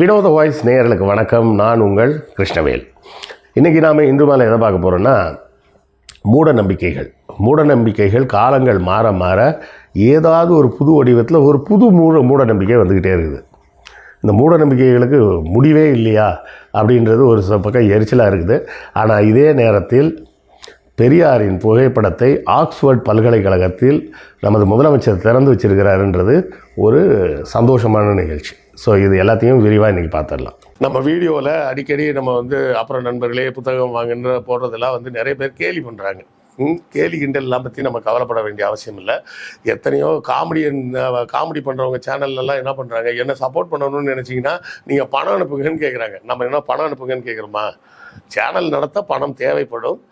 வினோத வாய்ஸ் நேயர்களுக்கு வணக்கம். நான் உங்கள் கிருஷ்ணவேல். இன்றைக்கி நாம் இன்று மேலே எதை பார்க்க போகிறோன்னா மூட நம்பிக்கைகள். மூட நம்பிக்கைகள் காலங்கள் மாற மாற ஏதாவது ஒரு புது வடிவத்தில் ஒரு புது மூட மூட நம்பிக்கை வந்துக்கிட்டே இருக்குது. இந்த மூட நம்பிக்கைகளுக்கு முடிவே இல்லையா அப்படின்றது ஒரு சில பக்கம் எரிச்சலாக இருக்குது. ஆனால் இதே நேரத்தில் பெரியாரின் புகைப்படத்தை ஆக்ஸ்ஃபோர்ட் பல்கலைக்கழகத்தில் நமது முதலமைச்சர் திறந்து வச்சிருக்கிறாருன்றது ஒரு சந்தோஷமான நிகழ்ச்சி. ஸோ இது எல்லாத்தையும் விரிவாக இன்றைக்கி பார்த்துடலாம் நம்ம வீடியோவில் அடிக்கடி நம்ம வந்து அப்புறம் நண்பர்களே புத்தகம் வாங்குன்ற போடுறதெல்லாம் வந்து நிறைய பேர் கேலி பண்ணுறாங்க ம், கேலி கிண்டல்லாம் பற்றி நம்ம கவலைப்பட வேண்டிய அவசியம் இல்லை. எத்தனையோ காமெடியன் காமெடி பண்ணுறவங்க சேனல்லலாம் என்ன பண்ணுறாங்க என்ன சப்போர்ட் பண்ணணும்னு நினச்சிங்கன்னா நீங்கள் பணம் அனுப்புங்கன்னு கேட்குறாங்க நம்ம என்ன பணம் அனுப்புங்கன்னு கேட்குறோமா சேனல் நடத்த பணம் தேவைப்படும்.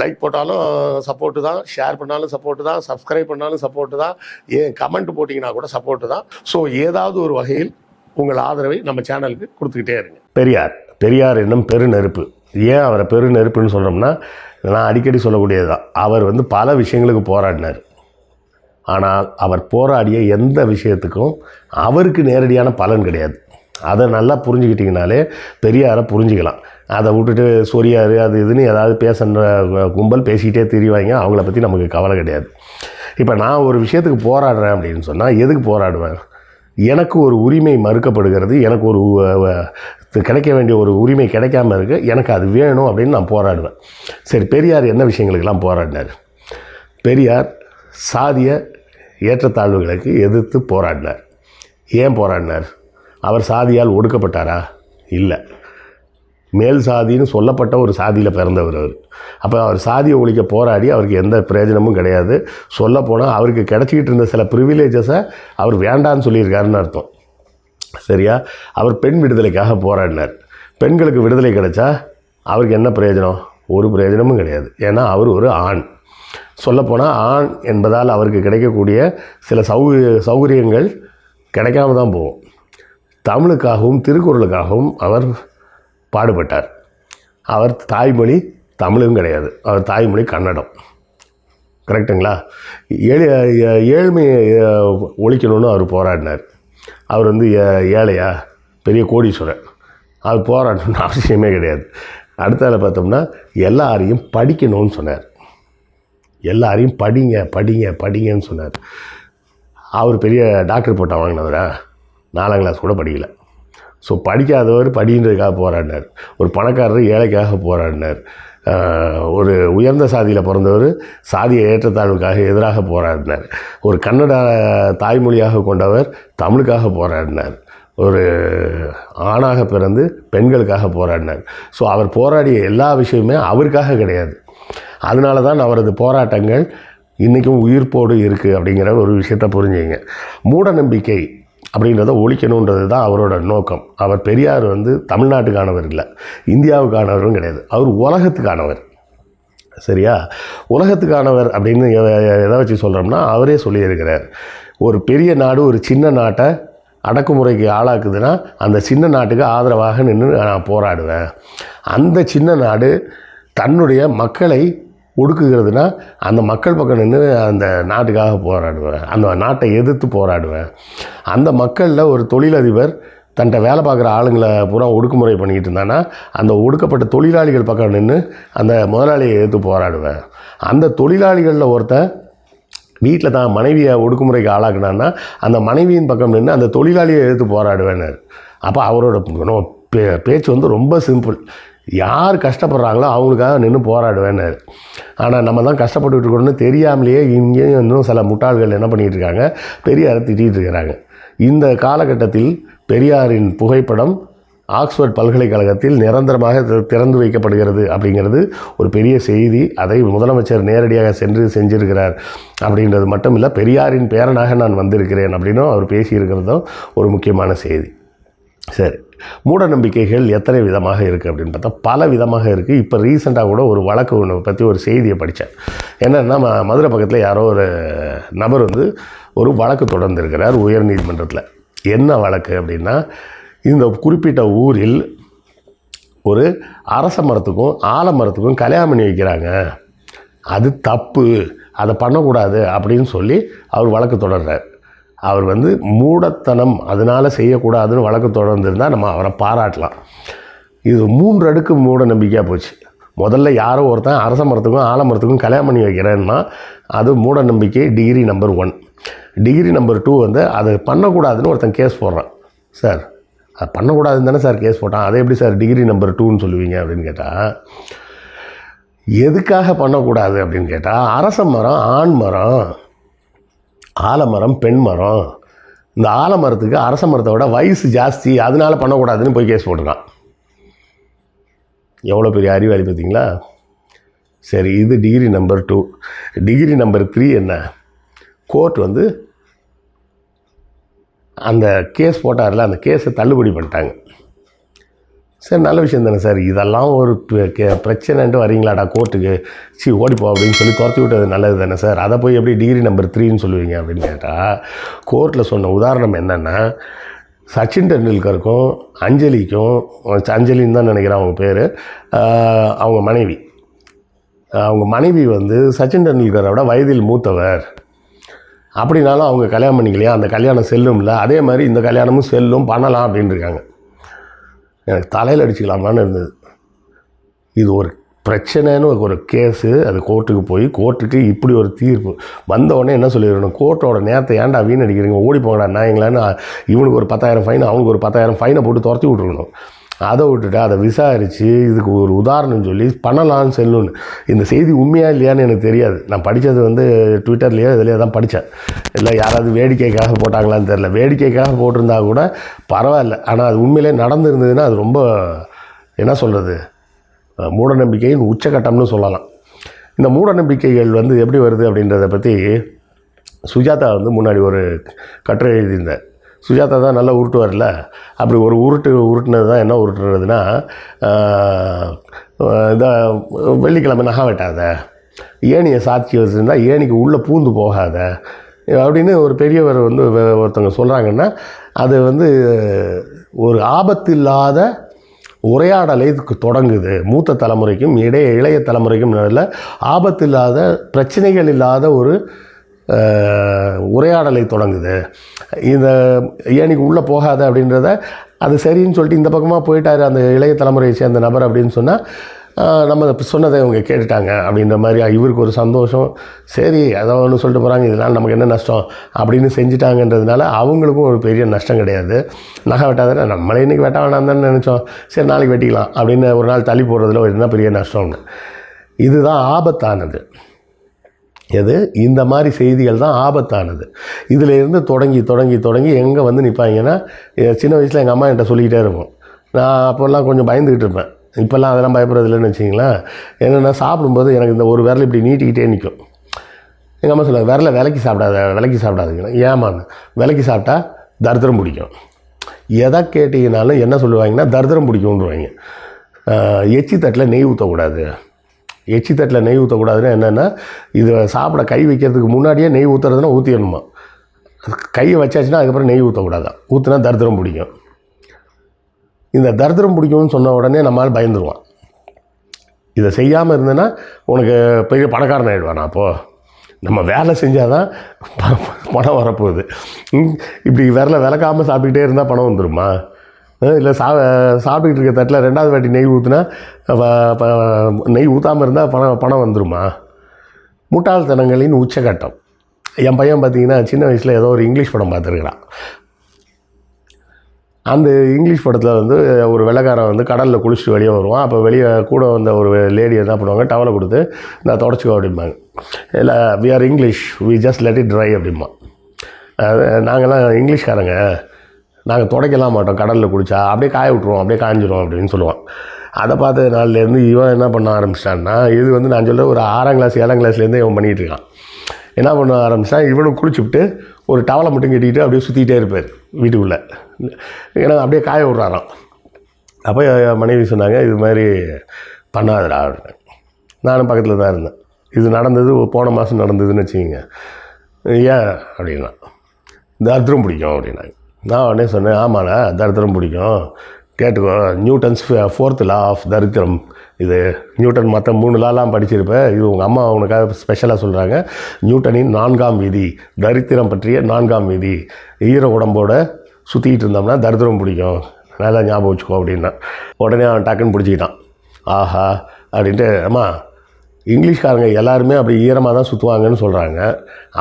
லைக் போட்டாலும் சப்போர்ட்டு தான் ஷேர் பண்ணாலும் சப்போர்ட்டு தான் சப்ஸ்கிரைப் பண்ணாலும் சப்போர்ட்டு தான் ஏன் கமெண்ட் போட்டிங்கன்னா கூட சப்போர்ட்டு தான். ஸோ ஏதாவது ஒரு வகையில் உங்கள் ஆதரவை நம்ம சேனலுக்கு கொடுத்துக்கிட்டே இருங்க. பெரியார் பெரியார் என்னும் பெருநெருப்பு. ஏன் அவரை பெருநெருப்புன்னு சொல்கிறோம்னா நான் அடிக்கடி சொல்லக்கூடியது தான் அவர் வந்து பல விஷயங்களுக்கு போராடினார். ஆனால் அவர் போராடிய எந்த விஷயத்துக்கும் அவருக்கு நேரடியான பலன் கிடையாது. அதை நல்லா புரிஞ்சுக்கிட்டிங்கனாலே பெரியாரை புரிஞ்சுக்கலாம். அதை விட்டுட்டு சொரியார் அது இதுன்னு ஏதாவது பேசுகிற கும்பல் பேசிக்கிட்டே திரிவாங்க அவங்கள பற்றி நமக்கு கவலை கிடையாது. இப்போ நான் ஒரு விஷயத்துக்கு போராடுறேன் அப்படின்னு சொன்னால் எதுக்கு போராடுவேன்? எனக்கு ஒரு உரிமை மறுக்கப்படுகிறது எனக்கு ஒரு கிடைக்க வேண்டிய ஒரு உரிமை கிடைக்காம இருக்குது எனக்கு அது வேணும் அப்படின்னு நான் போராடுவேன். சரி பெரியார் என்ன விஷயங்களுக்கெல்லாம் போராடினார்? பெரியார் சாதிய ஏற்றத்தாழ்வுகளுக்கு எதிர்த்து போராடினார். ஏன் போராடினார்? அவர் சாதியால் ஒடுக்கப்பட்டாரா? இல்லை. மேல் சாதின்னு சொல்லப்பட்ட ஒரு சாதியில் பிறந்தவர் அவர். அப்போ அவர் சாதியை ஒழிக்க போராடி அவருக்கு எந்த பிரயோஜனமும் கிடையாது. சொல்லப்போனால் அவருக்கு கிடச்சிக்கிட்டு இருந்த சில ப்ரிவிலேஜஸை அவர் வேண்டான்னு சொல்லியிருக்காருன்னு அர்த்தம். சரியா? அவர் பெண் விடுதலைக்காக போராடினார். பெண்களுக்கு விடுதலை கிடைச்சா அவருக்கு என்ன பிரயோஜனம்? ஒரு பிரயோஜனமும் கிடையாது. ஏன்னா அவர் ஒரு ஆண். சொல்லப்போனால் ஆண் என்பதால் அவருக்கு கிடைக்கக்கூடிய சில சௌ சௌகரியங்கள் கிடைக்காம தான் போகும். தமிழுக்காகவும் திருக்குறளுக்காகவும் அவர் பாடுபட்டார். அவர் தாய்மொழி தமிழும் கிடையாது. அவர் தாய்மொழி கன்னடம். கரெக்டுங்களா ஏழை ஏழ்மையை ஒழிக்கணும்னு அவர் போராடினார். அவர் வந்து ஏ- ஏழையா? பெரிய கோடீஸ்வரர். அவர் போராடணும்னு அவசியமே கிடையாது. அடுத்தால பார்த்தோம்னா எல்லாரையும் படிக்கணும்னு சொன்னார். எல்லாரையும் படிங்க படிங்க படிங்கன்னு சொன்னார். அவர் பெரிய டாக்டர் போட்டா வாங்கினவரா? நாலாம் கிளாஸ் கூட படிக்கல. ஸோ படிக்காதவர் படின்றதுக்காக போராடினார். ஒரு பணக்காரர் ஏழைக்காக போராடினார். ஒரு உயர்ந்த சாதியில் பிறந்தவர் சாதிய ஏற்றத்தாழ்வுக்காக எதிராக போராடினார். ஒரு கன்னட தாய்மொழியாக கொண்டவர் தமிழுக்காக போராடினார். ஒரு ஆணாக பிறந்து பெண்களுக்காக போராடினார். ஸோ அவர் போராடிய எல்லா விஷயமுமே அவருக்காக கிடையாது. அதனால தான் அவரது போராட்டங்கள் இன்றைக்கும் உயிர்ப்போடு இருக்குது அப்படிங்கிற ஒரு விஷயத்த புரிஞ்சுங்க மூட நம்பிக்கை அப்படின்றத ஒழிக்கணுன்றது தான் அவரோட நோக்கம். அவர் பெரியார் வந்து தமிழ்நாட்டுக்கானவர் இல்லை இந்தியாவுக்கானவரும் கிடையாது. அவர் உலகத்துக்கானவர். சரியா? உலகத்துக்கானவர் அப்படின்னு எ- எதை வச்சு சொல்கிறோம்னா அவரே சொல்லியிருக்கிறார். ஒரு பெரிய நாடு ஒரு சின்ன நாட்டை அடக்குமுறைக்கு ஆளாக்குதுன்னா அந்த சின்ன நாட்டுக்கு ஆதரவாக நின்று நான் போராடுவேன். அந்த சின்ன நாடு தன்னுடைய மக்களை ஒடுக்குகிறதுனா அந்த மக்கள் பக்கம் நின்று அந்த நாட்டுக்காக போராடுவேன். அந்த நாட்டை எதிர்த்து போராடுவேன். அந்த மக்களில் ஒரு தொழிலதிபர் தன்கிட்ட வேலை பார்க்குற ஆளுங்களை பூரா ஒடுக்குமுறை பண்ணிக்கிட்டு இருந்தானா அந்த ஒடுக்கப்பட்ட தொழிலாளிகள் பக்கம் நின்று அந்த முதலாளியை எதிர்த்து போராடுவேன். அந்த தொழிலாளிகளில் ஒருத்தன் வீட்டில் தான் மனைவியை ஒடுக்குமுறைக்கு ஆளாக்குனான்னா அந்த மனைவியின் பக்கம் நின்று அந்த தொழிலாளியை எதிர்த்து போராடுவேன்னு அப்போ அவரோட பே- பேச்சு வந்து ரொம்ப சிம்பிள். யார் கஷ்டப்படுறாங்களோ அவங்களுக்காக நின்று போராடுவேன்னு ஆனால் நம்ம தான் கஷ்டப்பட்டுருக்கணும்னு இருக்கோம்னு தெரியாமலேயே இங்கேயும் இன்னும் சில முட்டாள்கள் என்ன பண்ணிகிட்டு இருக்காங்க பெரியாரை திட்டிகிட்டு இருக்கிறாங்க. இந்த காலகட்டத்தில் பெரியாரின் புகைப்படம் ஆக்ஸ்போர்ட் பல்கலைக்கழகத்தில் நிரந்தரமாக திறந்து வைக்கப்படுகிறது அப்படிங்கிறது ஒரு பெரிய செய்தி. அதை முதலமைச்சர் நேரடியாக சென்று செஞ்சிருக்கிறார் அப்படின்றது மட்டும் இல்லை பெரியாரின் பேரனாக நான் வந்திருக்கிறேன் அப்படின்னும் அவர் பேசியிருக்கிறதும் ஒரு முக்கியமான செய்தி. சரி. மூட நம்பிக்கைகள் எத்தனை விதமாக இருக்குது அப்படின்னு பார்த்தா பல விதமாக இருக்குது இப்போ ரீசெண்டாக கூட ஒரு வழக்கு ஒன்று பற்றி ஒரு செய்தியை படித்தேன் என்னென்னா மதுரை பக்கத்தில் யாரோ ஒரு நபர் வந்து ஒரு வழக்கு தொடர்ந்துருக்கிறார் உயர்நீதிமன்றத்தில் என்ன வழக்கு அப்படின்னா இந்த குறிப்பிட்ட ஊரில் ஒரு அரச மரத்துக்கும் ஆலமரத்துக்கும் கல்யாணம் பண்ணி வைக்கிறாங்க. அது தப்பு. அதை பண்ணக்கூடாது அப்படின்னு சொல்லி அவர் வழக்கு தொடர்றார். அவர் வந்து மூடத்தனம் அதனால் செய்யக்கூடாதுன்னு வழக்கு தொடர்ந்துருந்தால் நம்ம அவரை பாராட்டலாம். இது மூன்று அடுக்கு மூட நம்பிக்கையாக போச்சு. முதல்ல யாரோ ஒருத்தன் அரச மரத்துக்கும் ஆலமரத்துக்கும் கல்யாணம் பண்ணி வைக்கிறேன்னா அது மூட நம்பிக்கை degree number one degree number two வந்து அது பண்ணக்கூடாதுன்னு ஒருத்தன் கேஸ் போடுறான். சார் அது பண்ணக்கூடாதுன்னு தானே சார் கேஸ் போட்டான். அதை எப்படி சார் டிகிரி நம்பர் டூன்னு சொல்லுவீங்க அப்படின்னு கேட்டால் எதுக்காக பண்ணக்கூடாது அப்படின்னு கேட்டால் அரச மரம் ஆண் மரம் ஆலமரம் பெண் மரம். இந்த ஆலமரத்துக்கு அரச மரத்தை விட வயசு ஜாஸ்தி. அதனால் பண்ணக்கூடாதுன்னு போய் கேஸ் போட்டிருக்கான். எவ்வளோ பெரிய அறிவாளி பார்த்தீங்களா? சரி இது degree number two degree number three என்ன? கோர்ட் வந்து அந்த கேஸ் போட்டார்ல அந்த கேஸை தள்ளுபடி பண்ணிட்டாங்க. சரி நல்ல விஷயம் தானே சார். இதெல்லாம் ஒரு பிரச்சனைன்ட்டு வரீங்களாடா கோர்ட்டுக்கு? சி ஓடிப்போ அப்படின்னு சொல்லி துரத்தி விட்டது நல்லது தானே சார். அதை போய் எப்படி டிகிரி நம்பர் த்ரீன்னு சொல்லுவீங்க அப்படின்னு கேட்டால் கோர்ட்டில் சொன்ன உதாரணம் என்னென்னா சச்சின் டெண்டுல்கருக்கும் அஞ்சலிக்கும் அஞ்சலின்னு தான் நினைக்கிறேன் அவங்க பேர் அவங்க மனைவி. அவங்க மனைவி வந்து சச்சின் டெண்டுல்கரை வயதில் மூத்தவர். அப்படின்னாலும் அவங்க கல்யாணம் பண்ணிக்கலையா? அந்த கல்யாணம் செல்லும்ல. அதே மாதிரி இந்த கல்யாணமும் செல்லும் பண்ணலாம் அப்படின்னு இருக்காங்க. எனக்கு தலையில் அடிச்சுக்கலாமான்னு இருந்தது. இது ஒரு பிரச்சனைன்னு ஒரு கேஸு. அது கோர்ட்டுக்கு போய் கோர்ட்டுக்கு இப்படி ஒரு தீர்ப்பு. வந்த உடனே என்ன சொல்லிடணும்? கோர்ட்டோட நேரத்தை ஏன்டா வீணடிக்கிறீங்க? ஓடி போங்கடா நாயங்களான்னு இவனுக்கு ஒரு பத்தாயிரம் ஃபைன் அவனுக்கு ஒரு பத்தாயிரம் ஃபைனை போட்டு துரத்தி விட்ருக்கணும் அதை விட்டுட்டு அதை விசாரித்து இதுக்கு ஒரு உதாரணம் சொல்லி பண்ணலாம்னு செல்லுன்னு இந்த செய்தி உண்மையாக இல்லையான்னு எனக்கு தெரியாது. நான் படித்தது வந்து ட்விட்டர்லேயோ இதுலேயே தான் படித்தேன் இல்லை யாராவது வேடிக்கைக்காக போட்டாங்களான்னு தெரில வேடிக்கைக்காக போட்டிருந்தா கூட பரவாயில்ல. ஆனால் அது உண்மையிலே நடந்திருந்ததுன்னா அது ரொம்ப என்ன சொல்கிறது மூடநம்பிக்கையின் உச்சகட்டம்னு சொல்லலாம். இந்த மூடநம்பிக்கைகள் வந்து எப்படி வருது அப்படின்றத பற்றி சுஜாதா வந்து முன்னாடி ஒரு கட்டுரை எழுதியிருந்தார். சுஜாதா தான் நல்லா உருட்டுவார்ல? அப்படி ஒரு உருட்டு உருட்டுனது தான் என்ன உருட்டுறதுன்னா இந்த வெள்ளிக்கிழமை நகை வெட்டாத. ஏணியை சாட்சி வச்சுருந்தா ஏணிக்கு உள்ளே பூந்து போகாத. அப்படின்னு ஒரு பெரியவர் வந்து ஒருத்தவங்க சொல்கிறாங்கன்னா அது வந்து ஒரு ஆபத்தில்லாத உரையாடலை இதுக்கு தொடங்குது. மூத்த தலைமுறைக்கும் இடைய இளைய தலைமுறைக்கும் நடுவில் ஆபத்தில்லாத பிரச்சனைகள் இல்லாத ஒரு உரையாடலை தொடங்குது. இந்த ஏனிக்கு உள்ளே போகாத அப்படின்றத அது சரின்னு சொல்லிட்டு இந்த பக்கமாக போயிட்டார் அந்த இளைய தலைமுறையை சேர்ந்த நபர் அப்படின்னு சொன்னால் நம்ம சொன்னதை இவங்க கேட்டுட்டாங்க அப்படின்ற மாதிரி இவருக்கு ஒரு சந்தோஷம். சரி அதை ஒன்று சொல்லிட்டு போகிறாங்க இதனால் நமக்கு என்ன நஷ்டம் அப்படின்னு செஞ்சுட்டாங்கன்றதுனால அவங்களுக்கும் ஒரு பெரிய நஷ்டம் கிடையாது. நகை வெட்டாதானே நம்மளே இன்றைக்கி வெட்ட வேணாம் தானே நினச்சோம். சரி நாளைக்கு வெட்டிக்கலாம் அப்படின்னு ஒரு நாள் தள்ளி போடுறதுல ஒரு என்ன பெரிய நஷ்டம்னு இதுதான் ஆபத்தானது. எது? இந்த மாதிரி செய்திகள் தான் ஆபத்தானது. இதிலேருந்து தொடங்கி தொடங்கி தொடங்கி எங்கே வந்து நிற்பாங்கன்னா சின்ன வயசில் எங்கள் அம்மா என்கிட்ட சொல்லிக்கிட்டே இருப்போம். நான் அப்போல்லாம் கொஞ்சம் பயந்துக்கிட்டு இருப்பேன். இப்போல்லாம் அதெல்லாம் பயப்படுறது இல்லைன்னு வச்சிங்களேன் என்னென்னா சாப்பிடும்போது எனக்கு இந்த ஒரு விரல் இப்படி நீட்டிக்கிட்டே நிற்கும். எங்கள் அம்மா சொல்லுவாங்க விரலை விலைக்கு சாப்பிடாத விலைக்கு சாப்பிடாதீங்க. ஏமான்னு விலைக்கு சாப்பிட்டா தரித்திரம் பிடிக்கும். எதை கேட்டிங்கனாலும் என்ன சொல்லுவாங்கன்னா தரித்திரம் பிடிக்கும்ன்றவாங்க. எச்சி தட்டில் நெய் ஊற்றக்கூடாது எச்சி தட்டில் நெய் ஊற்றக்கூடாதுன்னா என்னென்னா இதை சாப்பிட கை வைக்கிறதுக்கு முன்னாடியே நெய் ஊற்றுறதுனா ஊற்றிடணுமா கையை வச்சாச்சுன்னா அதுக்கப்புறம் நெய் ஊற்றக்கூடாதான் ஊற்றினா தரித்திரம் பிடிக்கும். இந்த தரித்திரம் பிடிக்கும்னு சொன்ன உடனே நம்மளால் பயந்துருவான். இதை செய்யாமல் இருந்தேன்னா உனக்கு பெரிய பணக்காரன் ஆகிடுவானா அப்போது நம்ம வேலை செஞ்சால் தான் பணம் வரப்போகுது. இப்படி விரல விளக்காமல் சாப்பிட்டுக்கிட்டே இருந்தால் பணம் வந்துருமா? இல்லை சா சாப்பிட்டுக்கிட்டு இருக்க தட்டில் ரெண்டாவது வாட்டி நெய் ஊற்றுனா நெய் ஊற்றாமல் இருந்தால் பணம் பணம் வந்துருமா? முட்டாள்தனங்களின் உச்சகட்டம். என் பையன் பார்த்தீங்கன்னா சின்ன வயசில் ஏதோ ஒரு இங்கிலீஷ் படம் பார்த்துருக்குறான் அந்த இங்கிலீஷ் படத்தில் வந்து ஒரு வெள்ளைக்காரன் வந்து கடலில் குளிச்சுட்டு வெளியே வருவான். அப்போ வெளியே கூட வந்த ஒரு லேடி என்ன பண்ணுவாங்க டவலை கொடுத்து நான் தொடச்சிக்கோ அப்படிம்பாங்க. இல்லை we are English we just let it try அப்படிம்பான். அது நாங்கள்லாம் இங்கிலீஷ்காரங்க. நாங்கள் துடைக்கலாம் மாட்டோம் கடலில் குளிச்சா அப்படியே காய விட்ருவோம் அப்படியே காய்ஞ்சிரும் அப்படின்னு சொல்லுவான். அதை பார்த்த நாள்லேருந்து இவன் என்ன பண்ண ஆரம்பிச்சிட்டான்னா இது வந்து நான் சொல்ல ஒரு ஆறாம் கிளாஸ் ஏழாம் கிளாஸ்லேருந்து இவன் பண்ணிகிட்டு இருக்கான். என்ன பண்ண ஆரம்பிச்சிட்டான்? இவனும் குளிச்சுவிட்டு ஒரு டவலை மட்டும் கட்டிக்கிட்டு அப்படியே சுற்றிக்கிட்டே இருப்பார் வீட்டுக்குள்ளே. ஏன்னா அப்படியே காய விட்றாராம். அப்போ என் மனைவி சொன்னாங்க இது மாதிரி பண்ணாதடா நானும் பக்கத்தில் தான் இருந்தேன். இது நடந்தது போன மாதம் நடந்ததுன்னு வச்சுக்கிங்க. ஏன் அப்படின்னா அர்த்தம் பிடிக்கும் அப்படின்னாங்க. நான் உடனே சொன்னேன் ஆமாண்ணா தரித்திரம் பிடிக்கும். கேட்டுக்கோ நியூட்டன்ஸ் ஃபோர்த் லா ஆஃப் தரித்திரம். இது நியூட்டன் மற்ற மூணு லாலாம் படிச்சிருப்ப இது உங்கள் அம்மா உனக்காக ஸ்பெஷலாக சொல்கிறாங்க நியூட்டனின் நான்காம் விதி தரித்திரம் பற்றிய நான்காம் விதி. ஈர உடம்போட சுற்றிக்கிட்டு இருந்தோம்னா தரித்திரம் பிடிக்கும். நல்லா ஞாபகம் வச்சுக்கோ அப்படின்னா. உடனே அவன் டக்குன்னு பிடிச்சிக்கிட்டான். ஆஹா அப்படின்ட்டு அம்மா இங்கிலீஷ்காரங்க எல்லாருமே அப்படி ஈரமாக தான் சுற்றுவாங்கன்னு சொல்கிறாங்க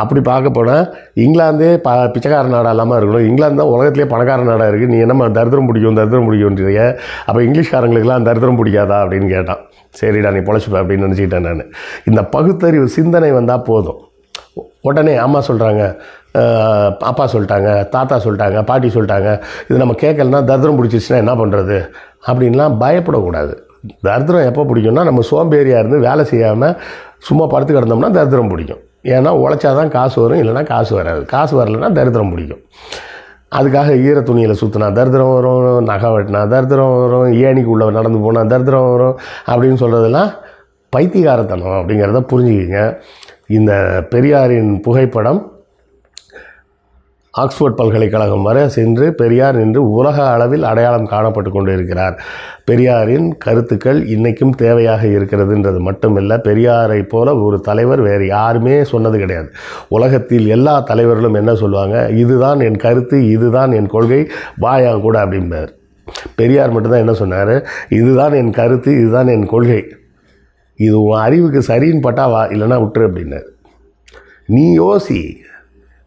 அப்படி பார்க்க போனால் இங்கிலாந்தே ப பிச்சைக்கார நாடாக இல்லாமல் இருக்கணும். இங்கிலாந்து தான் உலகத்திலே பணக்கார நாடாக இருக்குது நீ என்னம்மா தரித்திரம் பிடிக்கும் தரித்திரம் பிடிக்கும்ன்றிய அப்போ இங்கிலீஷ்காரங்களுக்கெல்லாம் தரித்திரம் பிடிக்காதா அப்படின்னு கேட்டான். சரிடா நீ பொழைச்சிப்பேன் அப்படின்னு நினச்சிக்கிட்டேன் நான். இந்த பகுத்தறிவு சிந்தனை வந்தால் போதும். உடனே அம்மா சொல்கிறாங்க அப்பா சொல்லிட்டாங்க தாத்தா சொல்லிட்டாங்க பாட்டி சொல்லிட்டாங்க. இது நம்ம கேட்கலன்னா தரித்திரம் பிடிச்சிச்சுன்னா என்ன பண்ணுறது அப்படின்லாம் பயப்படக்கூடாது. தரித்திரம் எப்போ பிடிக்கும்னா நம்ம சோம்பேறியாக இருந்து வேலை செய்யாமல் சும்மா படுத்து கிடந்தோம்னா தரித்திரம் பிடிக்கும். ஏன்னா உழைச்சா தான் காசு வரும் இல்லைன்னா காசு வராது. காசு வரலைன்னா தரித்திரம் பிடிக்கும். அதுக்காக ஈர துணியில் சுற்றினா தரித்திரம் வரும் நகை வெட்டினா தரித்திரம் வரும் ஏணிக்கு உள்ளே நடந்து போனால் தரித்திரம் வரும் அப்படின்னு சொல்கிறதெல்லாம் பைத்தியகாரத்தனம் அப்படிங்கிறத புரிஞ்சுக்கிங்க. இந்த பெரியாரின் புகைப்படம் ஆக்ஸ்போர்ட் பல்கலைக்கழகம் வரை சென்று பெரியார் என்று உலக அளவில் அடையாளம் காணப்பட்டு கொண்டிருக்கிறார். பெரியாரின் கருத்துக்கள் இன்றைக்கும் தேவையாக இருக்கிறதுன்றது மட்டுமில்லை பெரியாரை போல ஒரு தலைவர் வேறு யாருமே சொன்னது கிடையாது. உலகத்தில் எல்லா தலைவர்களும் என்ன சொல்லுவாங்க? இதுதான் என் கருத்து இதுதான் என் கொள்கை வாயா கூட அப்படிம்பார். பெரியார் மட்டும்தான் என்ன சொன்னார்? இதுதான் என் கருத்து இதுதான் என் கொள்கை. இது உன் அறிவுக்கு சரின்னு பட்டாவா? இல்லைன்னா விட்டுரு அப்படின்னார். நீ யோசி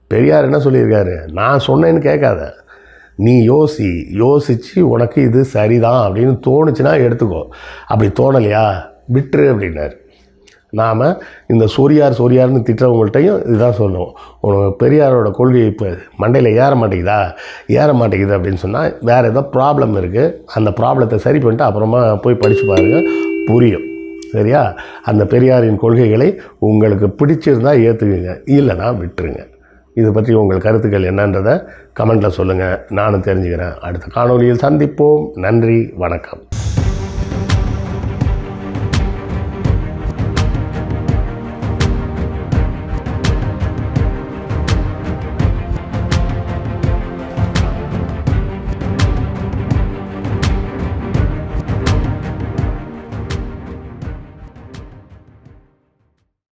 பெரியார் என்ன சொல்லியிருக்காரு? நான் சொன்னேன்னு கேட்காத. நீ யோசி யோசித்து உனக்கு இது சரிதான் அப்படின்னு தோணுச்சுன்னா எடுத்துக்கோ. அப்படி தோணலையா? விட்டுரு அப்படின்னாரு. நாம் இந்த சொரியார் சொரியார்னு திட்டுறவங்கள்ட்டையும் இதுதான் சொல்லுவோம் உனக்கு பெரியாரோட கொள்கை இப்போ மண்டையில் ஏற மாட்டேங்குதா? ஏற மாட்டேங்குது அப்படின்னு சொன்னால் வேறு ஏதோ ப்ராப்ளம் இருக்குது அந்த ப்ராப்ளத்தை சரி பண்ணிட்டு அப்புறமா போய் படித்து பாருங்கள் புரியும். சரியா? அந்த பெரியாரின் கொள்கைகளை உங்களுக்கு பிடிச்சிருந்தால் ஏற்றுக்குங்க இல்லைன்னா விட்டுருங்க. இது பற்றி உங்கள் கருத்துக்கள் என்னன்றதை கமெண்ட்டில் சொல்லுங்கள் நானும் தெரிஞ்சுக்கிறேன். அடுத்த காணொலியில் சந்திப்போம். நன்றி. வணக்கம்.